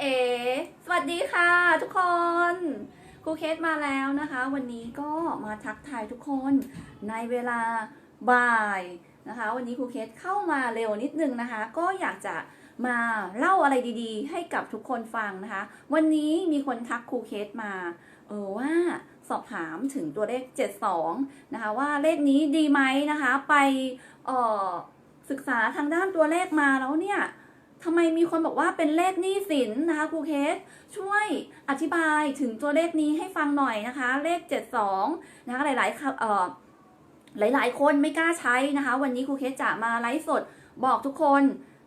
เอ สวัสดีค่ะ ทุกคนครูเคสมาแล้วนะคะ วันนี้ก็มาทักทายทุกคนในเวลาบ่ายนะคะ วันนี้ครูเคสเข้ามาเร็วนิดนึงนะคะ ก็อยากจะมาเล่าอะไรดีๆ ให้กับทุกคนฟังนะคะ วันนี้มีคนทักครูเคสมาเออว่าสอบถามถึงตัวเลข 72 นะคะ ว่าเลขนี้ดีไหมนะคะ ไปออศึกษาทางด้านตัวเลขมาแล้วเนี่ย ทำไมมีคนบอกว่าเป็นเลขหนี้สินนะคะครูเคส ช่วยอธิบายถึงตัวเลขนี้ให้ฟังหน่อยนะคะ เลข 72 นะคะหลายๆคำเอ่อหลายๆ คนไม่กล้าใช้นะคะ วันนี้ครูเคสจะมาไลฟ์สดบอกทุกคน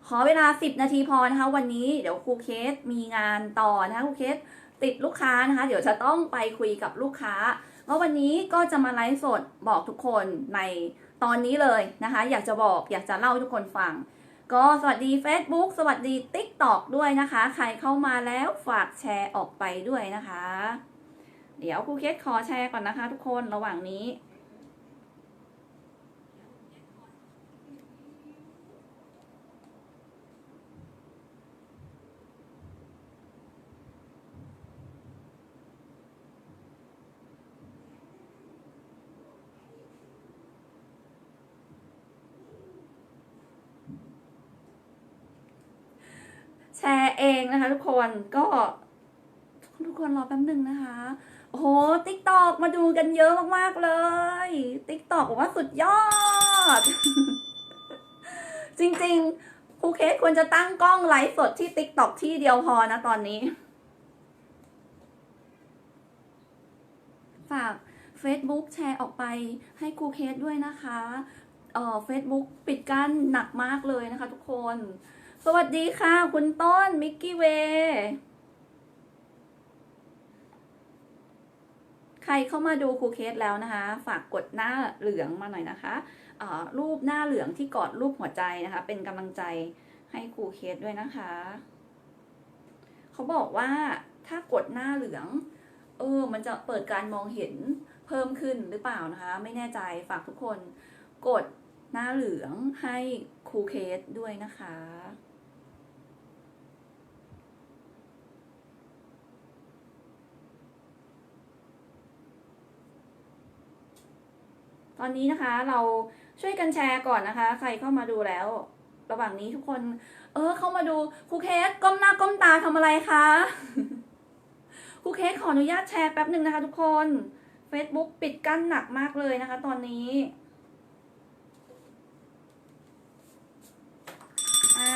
ขอเวลา 10 นาทีพอนะคะ วันนี้เดี๋ยวครูเคสมีงานต่อนะคะครูเคสติดลูกค้านะคะ เดี๋ยวจะต้องไปคุยกับลูกค้าแล้ววันนี้ก็จะมาไลฟ์สดบอกทุกคนในตอนนี้เลยนะคะ อยากจะบอกอยากจะเล่าให้ทุกคนฟัง ก็สวัสดี Facebook สวัสดี TikTok ด้วยนะคะ ใครเข้ามาแล้วฝากแชร์ออกไปด้วยนะคะ เดี๋ยวครูเคสขอแชร์ก่อนนะคะทุกคนระหว่างนี้ แชร์เองนะคะ ทุกคนก็ทุกคนรอแป๊บหนึ่งนะคะ โอ้โหติ๊กตอกมาดูกันเยอะมากๆเลย ติ๊กตอกบอกว่าสุดยอด จริงๆครูเคสควรจะตั้งกล้องไลฟ์สดที่ติ๊กตอกที่เดียวพอนะตอนนี้ ฝาก Facebook แชร์ออกไปให้ครูเคสด้วยนะคะ เอ่อ Facebook ปิดกั้นหนักมากเลยนะคะทุกคน สวัสดีค่ะ คุณต้น มิกกี้เว ใครเข้ามาดูครูเคสแล้วนะคะ ฝากกดหน้าเหลืองมาหน่อยนะคะรูปหน้าเหลืองที่กอดรูปหัวใจนะคะ เป็นกำลังใจให้ครูเคสด้วยนะคะ เขาบอกว่าถ้ากดหน้าเหลือง เออ มันจะเปิดการมองเห็นเพิ่มขึ้นหรือเปล่านะคะ ไม่แน่ใจฝากทุกคนกดหน้าเหลืองให้ครูเคสด้วยนะคะ ตอนนี้นะคะเราช่วยกันแชร์ก่อนนะคะ ใครเข้ามาดูแล้ว ระหว่างนี้ทุกคน เออ เข้ามาดูครูเคสก้มหน้าก้มตาทำอะไรคะครูเคสขออนุญาตแชร์แป๊บหนึ่งนะคะ ทุกคน Facebook ปิดกั้นหนักมากเลยนะคะ ตอนนี้่า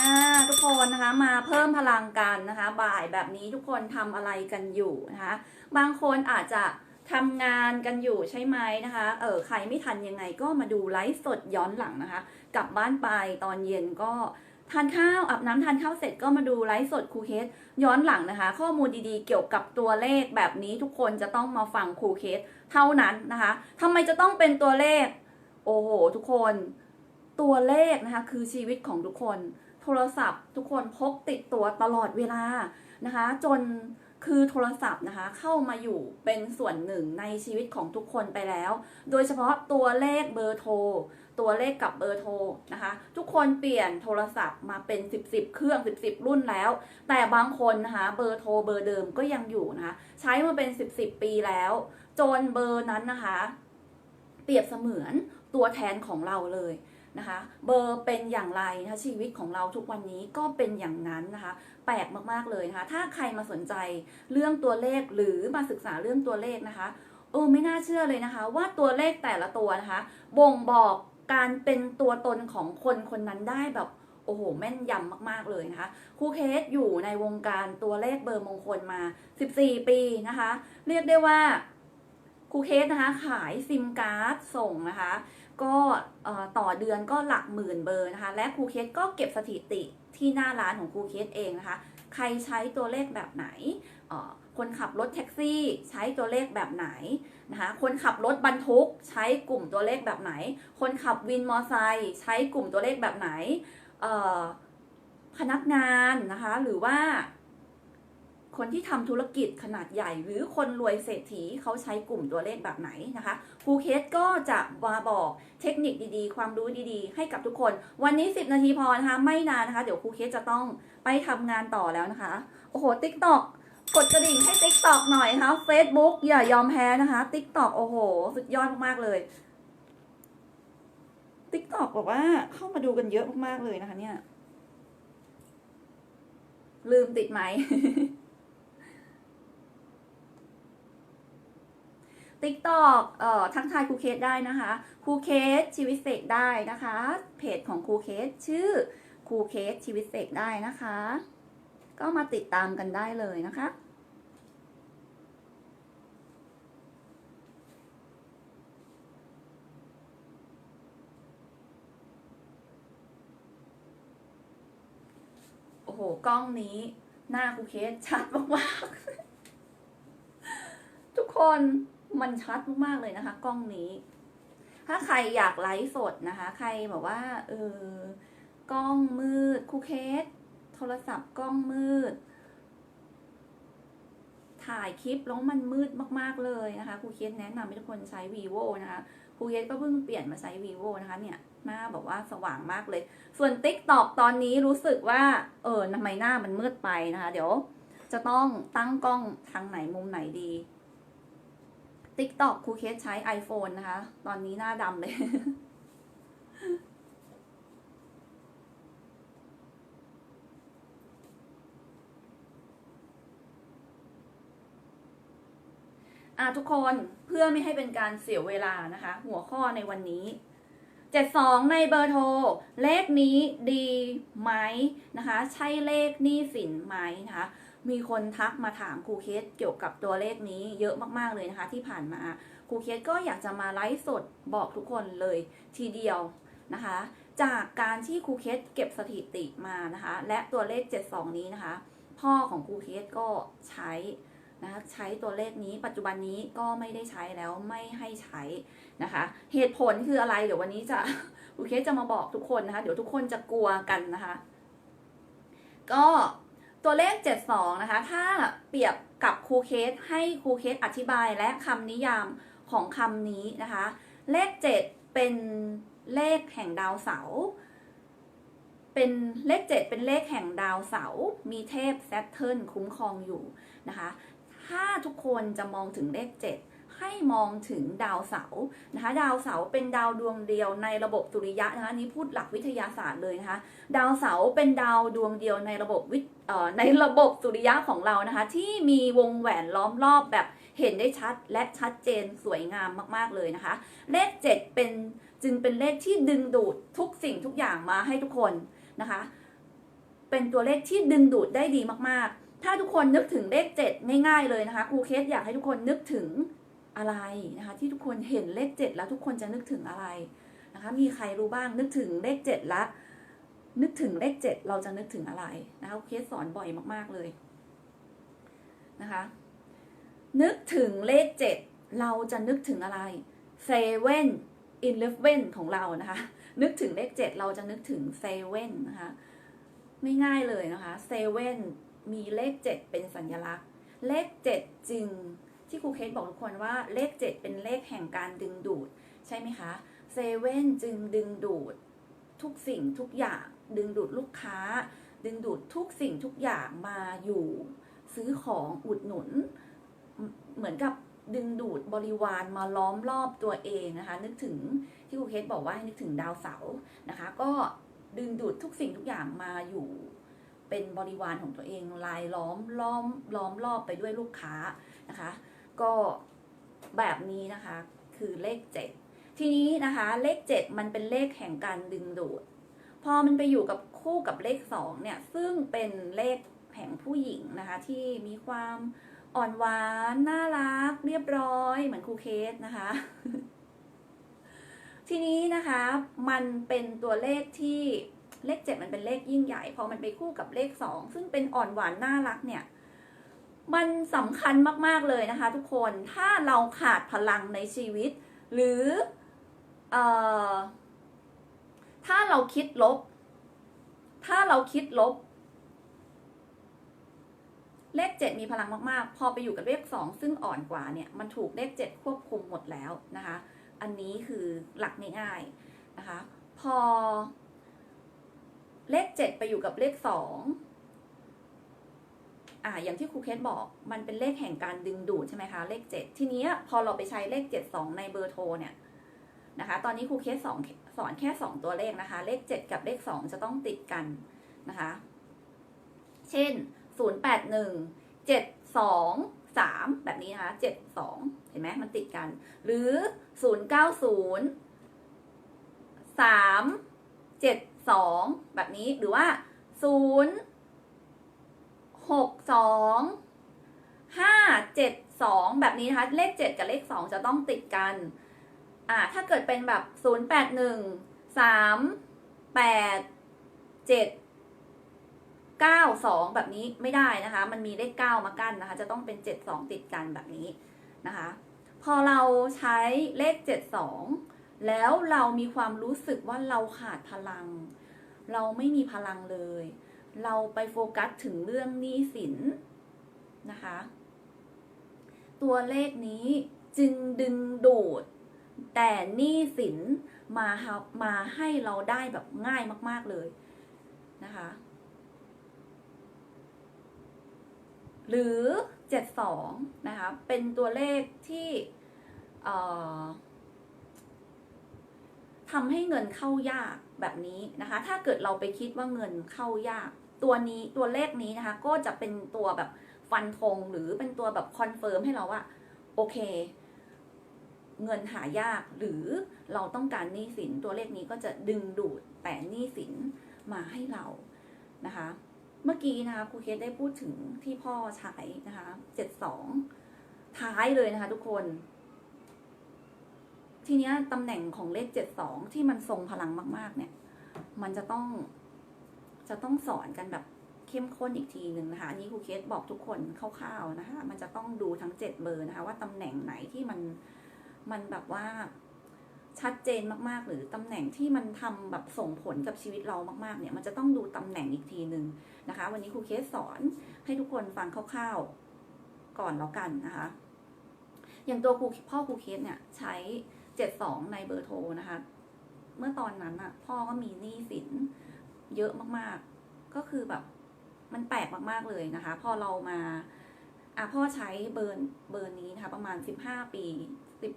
ทุกคนนะคะมาเพิ่มพลังกันนะคะ บ่ายแบบนี้ทุกคนทำอะไรกันอยู่นะคะ บางคนอาจจะ ทำงานกันอยู่ใช่ไหมนะคะ เออใครไม่ทันยังไงก็มาดูไลฟ์สดย้อนหลังนะคะ กลับบ้านไปตอนเย็นก็ทานข้าวอาบน้ำทานข้าวเสร็จก็มาดูไลฟ์สดครูเคสย้อนหลังนะคะ ข้อมูลดีๆเกี่ยวกับตัวเลขแบบนี้ทุกคนจะต้องมาฟังครูเคสเท่านั้นนะคะทำไมจะต้องเป็นตัวเลข โอ้โห ทุกคนตัวเลขนะคะ คือชีวิตของทุกคน โทรศัพท์ ทุกคนพกติดตัวตลอดเวลานะคะ จน คือโทรศัพท์นะคะเข้ามาอยู่เป็นส่วนหนึ่งในชีวิตของทุกคนไปแล้ว โดยเฉพาะตัวเลขเบอร์โทร ตัวเลขกับเบอร์โทรนะคะ ทุกคนเปลี่ยนโทรศัพท์มาเป็น 10บสเครื่อง 10บสรุ่นแล้ว แต่บางคนนะคะเบอร์โทรเบอร์เดิมก็ยังอยู่นะคะใช้มาเป็น 10บสปีแล้ว จนเบอร์นั้นนะคะ เปรียบเสมือนตัวแทนของเราเลย นะคะ เบอร์เป็นอย่างไรนะคะชีวิตของเราทุกวันนี้ก็เป็นอย่างนั้นนะคะ แปลกมากๆเลยนะคะ ถ้าใครมาสนใจเรื่องตัวเลขหรือมาศึกษาเรื่องตัวเลขนะคะเออไม่น่าเชื่อเลยนะคะ ว่าตัวเลขแต่ละตัวนะคะ บ่งบอกการเป็นตัวตนของคนคนนั้นได้แบบโอ้โหแม่นยำมากๆเลยนะคะครูเคสอยู่ในวงการตัวเลขเบอร์มงคลมา 14 ปีนะคะ เรียกได้ว่าครูเคสนะคะขายซิมการ์ดส่งนะคะ ก็ต่อเดือนก็หลักหมื่นเบอร์นะคะ และครูเคสก็เก็บสถิติที่หน้าร้านของครูเคสเองนะคะ ใครใช้ตัวเลขแบบไหน คนขับรถแท็กซี่ใช้ตัวเลขแบบไหนนะคะ คนขับรถบรรทุกใช้กลุ่มตัวเลขแบบไหน คนขับวินมอไซค์ใช้กลุ่มตัวเลขแบบไหนพนักงานนะคะหรือว่า คนที่ทำธุรกิจขนาดใหญ่ หรือคนรวยเศรษฐีเขาใช้กลุ่มตัวเลขแบบไหนนะคะครูเคสก็จะมาบอกเทคนิคดีๆ ความรู้ดีๆ ให้กับทุกคน วันนี้ 10 นาทีพอนะคะไม่นานนะคะ เดี๋ยวครูเคสจะต้องไปทำงานต่อแล้วนะคะ โอ้โหติ๊กตอกกดกระดิ่งให้ติ๊กตอกหน่อยนะคะ Facebook อย่ายอมแพ้นะคะติ๊กตอกโอ้โห สุดยอดมากๆเลยติ๊กตอกบอกว่าเข้ามาดูกันเยอะมากๆเลยนะคะเนี่ย ลืมติดไหม ติ๊กตอกเอ่อทักทายครูเคสได้นะคะครูเคสชีวิตเสกได้นะคะ เพจของครูเคสชื่อครูเคสชีวิตเสกได้นะคะ ก็มาติดตามกันได้เลยนะคะโอ้โห กล้องนี้หน้าครูเคสชัดมากๆทุกคน มันชัดมากๆเลยนะคะ กล้องนี้ ถ้าใครอยากไลฟ์สดนะคะ ใครแบบว่าเออกล้องมืดครูเคสโทรศัพท์กล้องมืด ถ่ายคลิปแล้วมันมืดมากๆเลยนะคะครูเคสแนะนำให้ทุกคนใช้ vivo นะคะครูเคสก็เพิ่งเปลี่ยนมาใช้ vivo นะคะ เนี่ยหน้าแบบว่าสว่างมากเลย ส่วน t ิ k t o k ตอนนี้รู้สึกว่า เออทำไมหน้ามันมืดไปนะคะ เดี๋ยวจะต้องตั้งกล้องทางไหนมุมไหนดี TikTok ครูเคสใช้ iPhone นะคะ ตอนนี้หน้าดำเลย อะทุกคนเพื่อไม่ให้เป็นการเสียเวลานะคะ หัวข้อในวันนี้ 72 ในเบอร์โทร เลขนี้ดีไหมนะคะ ใช่เลขหนี้สินไหมนะคะ มีคนทักมาถามครูเคสเกี่ยวกับตัวเลขนี้เยอะมากๆเลยนะคะ ที่ผ่านมาครูเคสก็อยากจะมาไลฟ์สดบอกทุกคนเลยทีเดียวนะคะ จากการที่ครูเคสเก็บสถิติมานะคะ และตัวเลข 72 นี้นะคะ พ่อของครูเคสก็ใช้นะคะใช้ตัวเลขนี้ปัจจุบันนี้ก็ไม่ได้ใช้แล้วไม่ให้ใช้นะคะ เหตุผลคืออะไรเดี๋ยววันนี้จะครูเคสจะมาบอกทุกคนนะคะ เดี๋ยวทุกคนจะกลัวกันนะคะ ก็ ตัวเลข 72 นะคะ ถ้าเปรียบกับครูเคสให้ครูเคสอธิบายและคำนิยามของคำนี้นะคะ เลข 7 เป็นเลขแห่งดาวเสาร์เป็นเลข 7 เป็นเลขแห่งดาวเสาร์มีเทพแซตเทิร์นคุ้มครองอยู่นะคะ ถ้าทุกคนจะมองถึงเลข 7 ให้มองถึงดาวเสาร์นะคะ ดาวเสาร์เป็นดาวดวงเดียวในระบบสุริยะนะคะนี้พูดหลักวิทยาศาสตร์เลยนะคะ ดาวเสาร์เป็นดาวดวงเดียวในระบบวิในระบบสุริยะของเรานะคะ ที่มีวงแหวนล้อมรอบแบบเห็นได้ชัดและชัดเจนสวยงามมากๆเลยนะคะ เลข 7 เป็นจึงเป็นเลขที่ดึงดูดทุกสิ่งทุกอย่างมาให้ทุกคนนะคะ เป็นตัวเลขที่ดึงดูดได้ดีมากๆ ถ้าทุกคนนึกถึงเลข 7 ง่ายๆเลยนะคะครูเคสอยากให้ทุกคนนึกถึง อะไรนะคะ ที่ทุกคนเห็นเลข7แล้วทุกคนจะนึกถึงอะไรนะคะ มีใครรู้บ้างนึกถึงเลข7แล้วนึกถึงเลข7เราจะนึกถึงอะไรนะคะเคสสอนบ่อยมากๆเลยนะคะ นึกถึงเลข7เราจะนึกถึงอะไรเซเว่นอินเลฟเว่นของเรานะคะ นึกถึงเลข7เราจะนึกถึงเซเว่นนะคะไม่ง่ายเลยนะคะเซเว่นมีเลข7เป็นสัญลักษณ์ เลข7จึง ที่ครูเคสบอกทุกคนว่าเลข 7 เป็นเลขแห่งการดึงดูด ใช่ไหมคะเซเว่นจึงดึงดูดทุกสิ่งทุกอย่างดึงดูดลูกค้า ดึงดูดทุกสิ่งทุกอย่างมาอยู่ ซื้อของอุดหนุน เหมือนกับดึงดูดบริวารมาล้อมรอบตัวเองนะคะ นึกถึงที่ครูเคสบอกว่าให้นึกถึงดาวเสาร์นะคะ ก็ดึงดูดทุกสิ่งทุกอย่างมาอยู่ เป็นบริวารของตัวเองลายล้อมล้อมล้อมรอบไปด้วยลูกค้านะคะ ก็แบบนี้นะคะ คือเลข 7 ทีนี้นะคะเลข 7 มันเป็นเลขแห่งการดึงดูด พอมันไปอยู่กับคู่กับเลข 2 เนี่ย ซึ่งเป็นเลขแห่งผู้หญิงนะคะ ที่มีความอ่อนหวาน น่ารัก เรียบร้อย เหมือนครูเคสนะคะ ทีนี้นะคะ มันเป็นตัวเลขที่เลข 7 มันเป็นเลขยิ่งใหญ่ พอมันไปคู่กับเลข 2 ซึ่งเป็นอ่อนหวาน น่ารักเนี่ย มันสำคัญมาก ๆ เลยนะคะ ทุกคนถ้าเราขาดพลังในชีวิต หรือเอ่อถ้าเราคิดลบ ถ้าเราคิดลบ เลข7มีพลังมากๆ พอไปอยู่กับเลข2ซึ่งอ่อนกว่าเนี่ย มันถูกเลข7ควบคุมหมดแล้วนะคะ อันนี้คือหลักง่ายๆนะคะ พอเลข7ไปอยู่กับเลข2อ่าอย่างที่ครูเคสบอกมันเป็นเลขแห่งการดึงดูดใช่ไหมคะ เลข 7 ทีนี้พอเราไปใช้เลข 7 2 ในเบอร์โทรเนี่ยนะคะ ตอนนี้ครูเคสสอนสอนแค่ 2 ตัวเลขนะคะ เลข 7 กับเลข 2 จะต้องติดกันนะคะ เช่น 0 8 1 7 2 3 แบบนี้นะคะ 7 2 เห็นไหมมันติดกัน หรือ 0 9 0 3 7 2 แบบนี้หรือว่า 0 6 2 5 7 2แบบนี้นะคะเลข7กับเลข2จะต้องติดกันอ่าถ้าเกิดเป็นแบบ0 8 1 3 8 7 9 2แบบนี้ไม่ได้นะคะ มันมีเลข9มากั้นนะคะ จะต้องเป็น7 2ติดกันแบบนี้นะคะ พอเราใช้เลข7 2แล้วเรามีความรู้สึกว่าเราขาดพลัง เราไม่มีพลังเลย เราไปโฟกัสถึงเรื่องหนี้สินนะคะ ตัวเลขนี้จึงดึงดูด แต่หนี้สินมาหามาให้เราได้แบบง่ายมาก ๆเลยนะคะ หรือ 72 นะคะ เป็นตัวเลขที่ทำให้เงินเข้ายากแบบนี้นะคะ ถ้าเกิดเราไปคิดว่าเงินเข้ายาก ตัวนี้ตัวเลขนี้นะคะ ก็จะเป็นตัวแบบฟันธงหรือเป็นตัวแบบคอนเฟิร์มให้เราว่า โอเค เงินหายากหรือเราต้องการหนี้สินตัวเลขนี้ก็จะดึงดูดแต่หนี้สินมาให้เรานะคะ เมื่อกี้นะคะครูเคสได้พูดถึงที่พ่อใช้นะคะเจ็ดสองท้ายเลยนะคะ ทุกคน ทีนี้ตำแหน่งของเลขเจ็ดสองที่มันทรงพลังมาก ๆ เนี่ย มันจะต้อง จะต้องสอนกันแบบเข้มข้นอีกทีหนึ่งนะคะนี้ครูเคสบอกทุกคนคร่าวๆนะคะ มันจะต้องดูทั้งเจ็ดเบอร์นะคะ ว่าตำแหน่งไหนที่มันมันแบบว่าชัดเจนมากๆ หรือตำแหน่งที่มันทำแบบส่งผลกับชีวิตเรามากๆ เนี่ยมันจะต้องดูตำแหน่งอีกทีหนึ่งนะคะ วันนี้ครูเคสสอนให้ทุกคนฟังคร่าวๆก่อนแล้วกันนะคะ อย่างตัวครูพ่อครูเคสเนี่ยใช้เจ็ดสองในเบอร์โทรนะคะ เมื่อตอนนั้นอะพ่อก็มีหนี้สิน เยอะมากๆ ก็คือแบบมันแปลกมากๆเลยนะคะ พอเรามาอะพ่อใช้เบอร์เบอร์นี้นะคะ ประมาณสิบห้าปีสิบ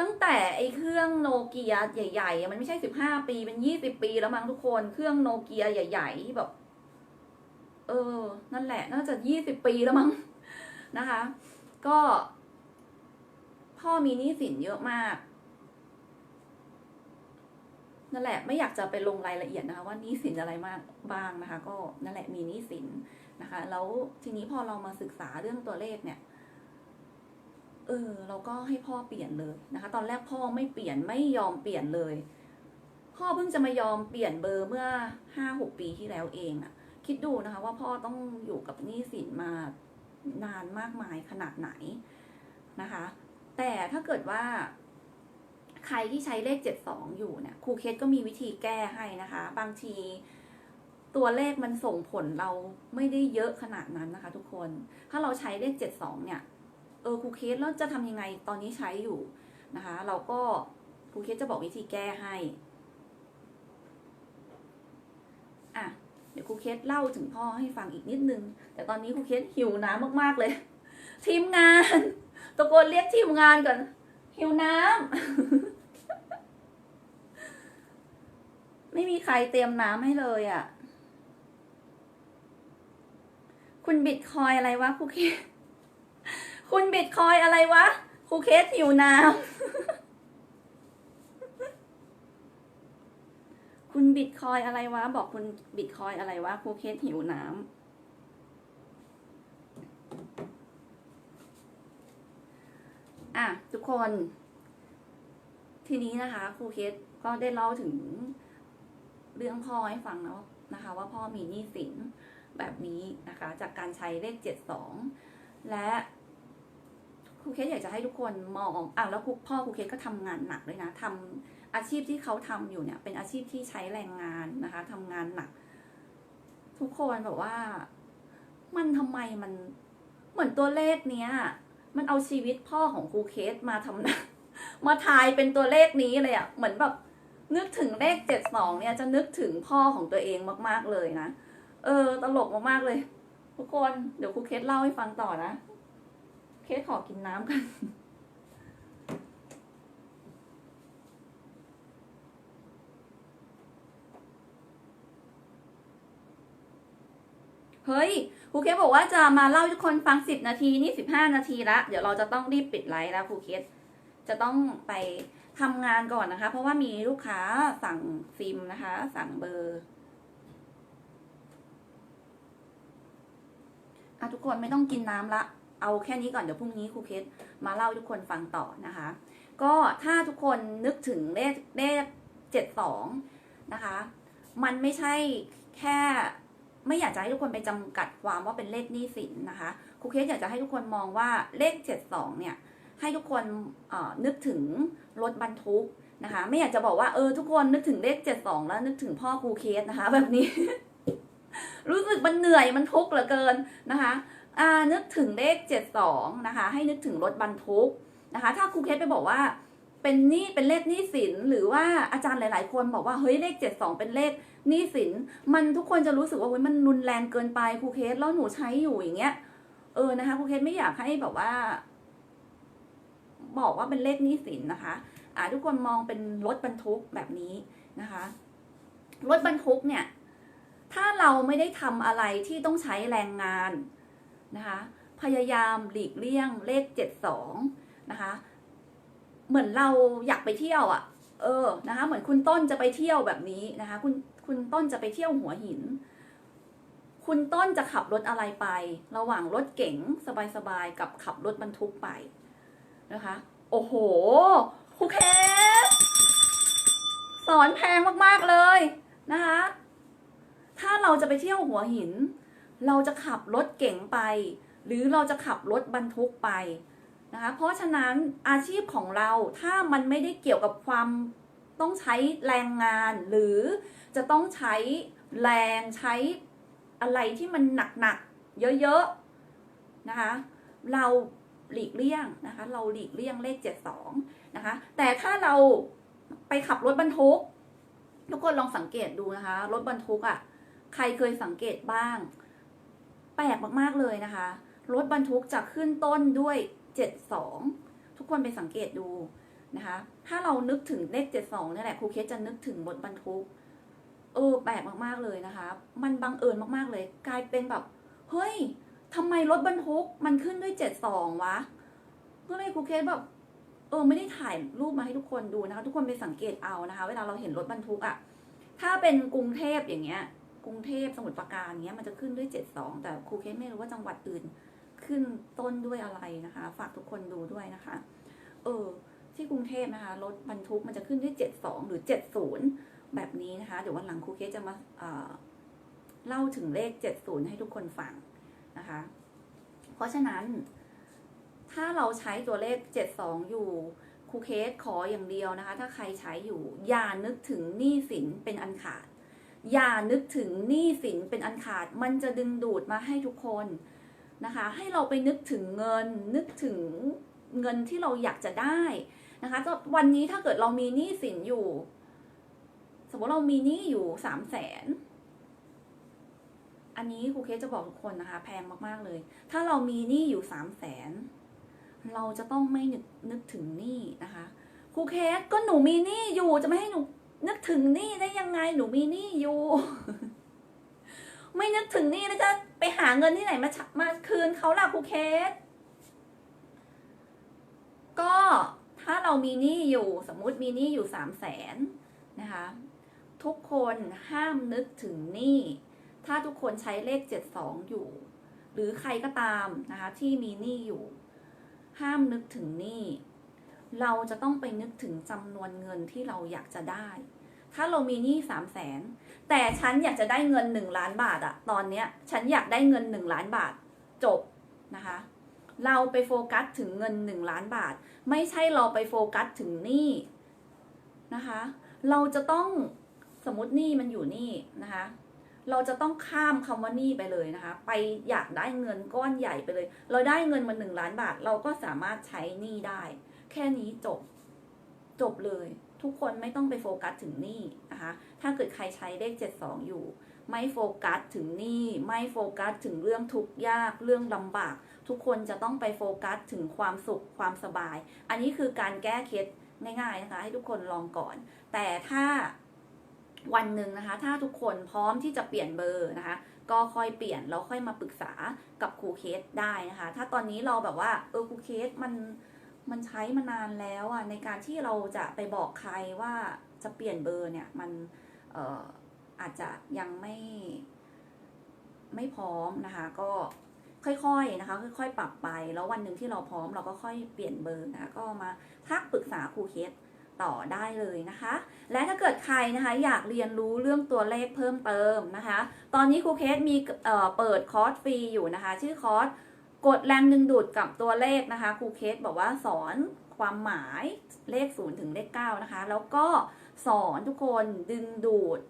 ตั้งแต่ไอ้เครื่องโนเกียใหญ่ๆ มันไม่ใช่สิบห้าปีเป็นยี่สิบปีแล้วมั้งทุกคนเครื่องโนเกียใหญ่ๆที่แบบ เออ นั่นแหละ น่าจะยี่สิบปีแล้วมั้งนะคะ ก็ พ่อมีหนี้สินเยอะมาก นั่นแหละไม่อยากจะไปลงรายละเอียดนะคะว่านี้สินอะไรมากบ้างนะคะ ก็นั่นแหละมีนี้สินนะคะ แล้วทีนี้พอเรามาศึกษาเรื่องตัวเลขเนี่ยเออเราก็ให้พ่อเปลี่ยนเลยนะคะ ตอนแรกพ่อไม่เปลี่ยนไม่ยอมเปลี่ยนเลย พ่อเพิ่งจะมายอมเปลี่ยนเบอร์เมื่อห้าหกปีที่แล้วเองอะคิดดูนะคะ ว่าพ่อต้องอยู่กับหนี้สินมานานมากมายขนาดไหนนะคะ แต่ถ้าเกิดว่า ใครที่ใช้เลข 72 อยู่เนี่ยครูเคสก็มีวิธีแก้ให้นะคะ บางทีตัวเลขมันส่งผลเราไม่ได้เยอะขนาดนั้นนะคะ ทุกคน ถ้าเราใช้เลข 72 เนี่ย เออครูเคสแล้วจะทำยังไงตอนนี้ใช้อยู่นะคะ เราก็ครูเคสจะบอกวิธีแก้ให้อะเดี๋ยวครูเคสเล่าถึงพ่อให้ฟังอีกนิดนึง แต่ตอนนี้ครูเคสหิวน้ำมากๆเลย ทีมงานตะโกนเรียกทีมงานก่อนหิวน้ำ ไม่มีใครเตรียมน้ำให้เลยอะ่ะ คุณบิตคอยอะไรวะครูเคสคุณบิตคอยอะไรวะครูเคสหิวน้ำ คุณบิตคอยอะไรวะ บอกคุณบิตคอยอะไรวะครูเคสหิวน้ำอะ ทุกคน ทีนี้นะคะครูเคสก็ได้เล่าถึง เรื่องพ่อให้ฟังเนาะนะคะ ว่าพ่อมีหนี้สินแบบนี้นะคะ จากการใช้เลขเจ็ดสองและครูเคสอยากจะให้ทุกคนมองอะแล้วครูพ่อครูเคสก็ทำงานหนักเลยนะทำอาชีพที่เขาทำอยู่เนี่ย เป็นอาชีพที่ใช้แรงงานนะคะทำงานหนัก ทุกคนแบบว่า มันทำไมมันเหมือนตัวเลขเนี้ย มันเอาชีวิตพ่อของครูเคสมาทำนะมาทายเป็นตัวเลขนี้เลยอะเหมือนแบบ นึกถึงเลขเจ็ดสองเนี่ยจะนึกถึงพ่อของตัวเองมาก ๆเลยนะ เออ ตลกมากๆเลย ทุกคนเดี๋ยวครูเคสเล่าให้ฟังต่อนะ เคสขอกินน้ำกันเฮ้ยครูเคสบอกว่าจะมาเล่าให้ทุกคนฟังสิบนาทีนี่สิบห้านาทีละ เดี๋ยวเราจะต้องรีบปิดไลฟ์แล้วครูเคสจะต้องไป ทำงานก่อนนะคะ เพราะว่ามีลูกค้าสั่งซิมนะคะ สั่งเบอร์อะทุกคนไม่ต้องกินน้ำละ เอาแค่นี้ก่อนเดี๋ยวพรุ่งนี้ครูเคสมาเล่าทุกคนฟังต่อนะคะ ก็ถ้าทุกคนนึกถึงเลขเลขเจ็ดสองนะคะ มันไม่ใช่แค่ไม่อยากจะให้ทุกคนไปจำกัดความว่าเป็นเลขหนี้สินนะคะ ครูเคสอยากจะให้ทุกคนมองว่าเลข72เนี่ย ให้ทุกคนนึกถึงรถบรรทุกนะคะ ไม่อยากจะบอกว่าเออทุกคนนึกถึงเลข72แล้วนึกถึงพ่อครูเคสนะคะ แบบนี้ รู้สึกมันเหนื่อยมันทุกข์เหลือเกินนะคะอ่านึกถึงเลข72นะคะ ให้นึกถึงรถบรรทุกนะคะ ถ้าครูเคสไปบอกว่าเป็นนี้เป็นเลขหนี้สินหรือว่าอาจารย์หลาย ๆ คนบอกว่าเฮ้ยเลข 72 เป็นเลขหนี้สิน มันทุกคนจะรู้สึกว่าเฮ้ยมันรุนแรงเกินไปครูเคสแล้วหนูใช้อยู่อย่างเงี้ยเออนะคะครูเคสไม่อยากให้แบบว่า บอกว่าเป็นเลขหนี้สินนะคะอ่าทุกคนมองเป็นรถบรรทุกแบบนี้นะคะ รถบรรทุกเนี่ย ถ้าเราไม่ได้ทำอะไรที่ต้องใช้แรงงานนะคะ พยายามหลีกเลี่ยงเลข72นะคะ เหมือนเราอยากไปเที่ยวอะ่ะ เออนะคะ เหมือนคุณต้นจะไปเที่ยวแบบนี้นะคะ คุณคุณต้นจะไปเที่ยวหัวหิน คุณต้นจะขับรถอะไรไป ระหว่างรถเก๋งสบายๆกับขับรถบรรทุกไป นะคะ โอ้โหครูเคสสอนแพงมากๆเลยนะคะ ถ้าเราจะไปเที่ยวหัวหิน เราจะขับรถเก๋งไป หรือเราจะขับรถบรรทุกไปนะคะ เพราะฉะนั้นอาชีพของเราถ้ามันไม่ได้เกี่ยวกับความต้องใช้แรงงาน หรือจะต้องใช้แรงใช้อะไรที่มันหนักๆเยอะๆนะคะ เรา หลีกเลี่ยงนะคะ เราหลีกเลี่ยงเลข 72 นะคะ แต่ถ้าเราไปขับรถบรรทุก ทุกคนลองสังเกตดูนะคะ รถบรรทุกอะ่ะ ใครเคยสังเกตบ้าง แปลกมากๆเลยนะคะ รถบรรทุกจะขึ้นต้นด้วย 72 ทุกคนไปสังเกตดูนะคะ ถ้าเรานึกถึงเลข 72นี่แหละครูเคสจะนึกถึงรถบรรทุก เออแปลกมากๆเลยนะคะ มันบังเอิญมากๆเลย กลายเป็นแบบ เฮ้ย ทำไมรถบรรทุกมันขึ้นด้วย72วะก็เลยครูเคสแบบเออไม่ได้ถ่ายรูปมาให้ทุกคนดูนะคะ ทุกคนไปสังเกตเอานะคะ เวลาเราเห็นรถบรรทุกอะถ้าเป็นกรุงเทพอย่างเงี้ย กรุงเทพสมุทรปราการเงี้ยมันจะขึ้นด้วย72แต่ครูเคสไม่รู้ว่าจังหวัดอื่น ขึ้นต้นด้วยอะไรนะคะ ฝากทุกคนดูด้วยนะคะ เออ ที่กรุงเทพนะคะรถบรรทุกมันจะขึ้นด้วย72หรือ70แบบนี้นะคะ เดี๋ยววันหลังครูเคสจะมาเอ่อเล่าถึงเลข70ให้ทุกคนฟัง นะคะ เพราะฉะนั้นถ้าเราใช้ตัวเลข 72 อยู่ครูเคสขออย่างเดียวนะคะ ถ้าใครใช้อยู่ อย่านึกถึงหนี้สินเป็นอันขาด อย่านึกถึงหนี้สินเป็นอันขาด มันจะดึงดูดมาให้ทุกคนนะคะ ให้เราไปนึกถึงเงิน นึกถึงเงินที่เราอยากจะได้นะคะวันนี้ถ้าเกิดเรามีหนี้สินอยู่ สมมติเรามีหนี้อยู่สามแสน อันนี้ครูเคสจะบอกทุกคนนะคะ แพงมากๆเลย ถ้าเรามีหนี้อยู่สามแสนเราจะต้องไม่นึกนึกถึงหนี้นะคะครูเคสก็หนูมีหนี้อยู่จะไม่ให้หนูนึกถึงหนี้ได้ยังไงหนูมีหนี้อยู่ ไม่นึกถึงหนี้แล้วจะไปหาเงินที่ไหนมามาคืนเขาล่ะครูเคส ก็ถ้าเรามีหนี้อยู่สมมุติมีหนี้อยู่สามแสนนะคะ ทุกคนห้ามนึกถึงหนี้ ถ้าทุกคนใช้เลขเจ็ดสองอยู่ หรือใครก็ตามนะคะ ที่มีหนี้อยู่ ห้ามนึกถึงหนี้เราจะต้องไปนึกถึงจำนวนเงินที่เราอยากจะได้ ถ้าเรามีหนี้สามแสนแต่ฉันอยากจะได้เงินหนึ่งล้านบาทอะตอนเนี้ย ฉันอยากได้เงินหนึ่งล้านบาท จบนะคะ เราไปโฟกัสถึงเงินหนึ่งล้านบาท ไม่ใช่เราไปโฟกัสถึงหนี้นะคะ เราจะต้องสมมติหนี้มันอยู่นี่นะคะ เราจะต้องข้ามคำว่านี้ไปเลยนะคะ ไปอยากได้เงินก้อนใหญ่ไปเลย เราได้เงินมาหนึ่งล้านบาท เราก็สามารถใช้นี้ได้ แค่นี้จบ จบเลย ทุกคนไม่ต้องไปโฟกัสถึงนี้นะคะ ถ้าเกิดใครใช้เลข72องอยู่ ไม่โฟกัสถึงนี้ไม่โฟกัสถึงเรื่องทุกข์ยากเรื่องลำบาก ทุกคนจะต้องไปโฟกัสถึงความสุขความสบาย อันนี้คือการแก้เคล็ดง่ายๆนะคะ ให้ทุกคนลองก่อน แต่ถ้า วันหนึ่งนะคะ ถ้าทุกคนพร้อมที่จะเปลี่ยนเบอร์นะคะ ก็ค่อยเปลี่ยนแล้วค่อยมาปรึกษากับครูเคสได้นะคะ ถ้าตอนนี้เราแบบว่าเออครูเคสมันมันใช้มานานแล้วอะในการที่เราจะไปบอกใครว่าจะเปลี่ยนเบอร์เนี่ยมันเอออาจจะยังไม่ไม่พร้อมนะคะ ก็ค่อยๆนะคะ ค่อยๆ ปรับไป แล้ววันหนึ่งที่เราพร้อมเราก็ค่อยเปลี่ยนเบอร์นะคะก็มาทักปรึกษาครูเคส ต่อได้เลยนะคะ และถ้าเกิดใครนะคะอยากเรียนรู้เรื่องตัวเลขเพิ่มเติมนะคะ ตอนนี้ครูเคสมีเเปิดคอร์สฟรีอยู่นะคะ ชื่อคอร์สกดแรงดึงดูดกับตัวเลขนะคะครูเคสบอกว่าสอนความหมายเลข 0 ถึงเลข 9 นะคะ แล้วก็สอนทุกคนดึงดูด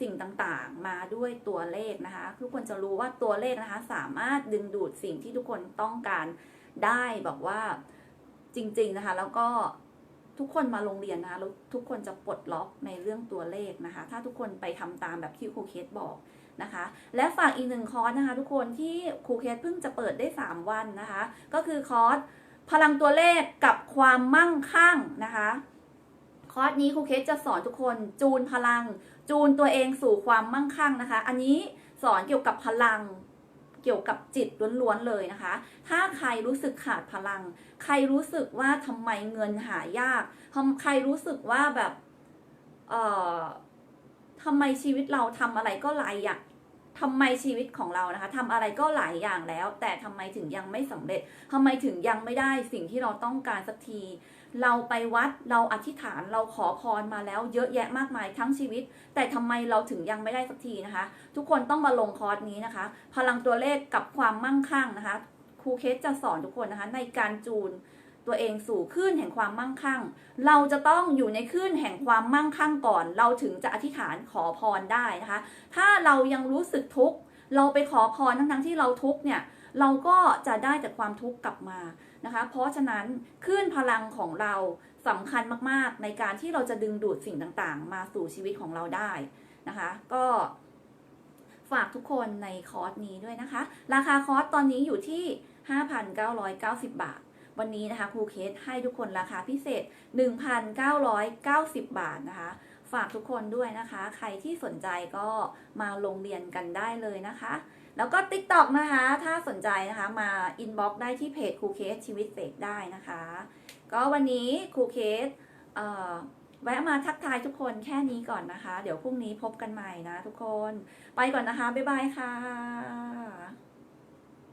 สิ่งต่างๆ มาด้วยตัวเลขนะคะ ทุกคนจะรู้ว่าตัวเลขนะคะ สามารถดึงดูดสิ่งที่ทุกคนต้องการได้บอกว่าจริง ๆ นะคะ แล้วก็ ทุกคนมาโรงเรียนนะคะแล้วทุกคนจะปลดล็อกในเรื่องตัวเลขนะคะ ถ้าทุกคนไปทำตามแบบที่ครูเคสบอกนะคะ และฝากอีกหนึ่งคอร์สนะคะทุกคนที่ครูเคสเพิ่งจะเปิดได้ 3 วันนะคะ ก็คือคอร์สพลังตัวเลขกับความมั่งคั่งนะคะ คอร์สนี้ครูเคสจะสอนทุกคนจูนพลัง จูนตัวเองสู่ความมั่งคั่งนะคะ อันนี้สอนเกี่ยวกับพลัง เกี่ยวกับจิตล้วนๆเลยนะคะ ถ้าใครรู้สึกขาดพลัง ใครรู้สึกว่าทำไมเงินหายากทำใครรู้สึกว่าแบบเอ่อทำไมชีวิตเราทำอะไรก็หลายอย่างทำไมชีวิตของเรานะคะทำอะไรก็หลายอย่างแล้ว แต่ทำไมถึงยังไม่สำเร็จทำไมถึงยังไม่ได้สิ่งที่เราต้องการสักที เราไปวัดเราอธิษฐานเราขอพรมาแล้วเยอะแยะมากมายทั้งชีวิต แต่ทำไมเราถึงยังไม่ได้สักทีนะคะ ทุกคนต้องมาลงคอร์สนี้นะคะ พลังตัวเลขกับความมั่งคั่งนะคะครูเคสจะสอนทุกคนนะคะ ในการจูนตัวเองสู่คลื่นแห่งความมั่งคั่ง เราจะต้องอยู่ในคลื่นแห่งความมั่งคั่งก่อน เราถึงจะอธิษฐานขอพรได้นะคะ ถ้าเรายังรู้สึกทุกข์เราไปขอพรทั้งๆที่เราทุกข์เนี่ย เราก็จะได้แต่ความทุกข์กลับมานะคะ เพราะฉะนั้นคลื่นพลังของเราสำคัญมากๆ ในการที่เราจะดึงดูดสิ่งต่างๆ มาสู่ชีวิตของเราได้นะคะ ก็ฝากทุกคนในคอร์สนี้ด้วยนะคะ ราคาคอร์สตอนนี้อยู่ที่ 5,990 บาท วันนี้นะคะครูเคสให้ทุกคนราคาพิเศษ 1,990 บาทนะคะฝากทุกคนด้วยนะคะ ใครที่สนใจก็มาลงเรียนกันได้เลยนะคะ แล้วก็ TikTok นะคะ ถ้าสนใจนะคะมาอินบ็อกได้ที่เพจครูเคสชีวิตเสกได้นะคะ ก็วันนี้ครูเคสเแวะมาทักทายทุกคนแค่นี้ก่อนนะคะ เดี๋ยวพรุ่งนี้พบกันใหม่นะทุกคน ไปก่อนนะคะ บ๊ายบายค่ะ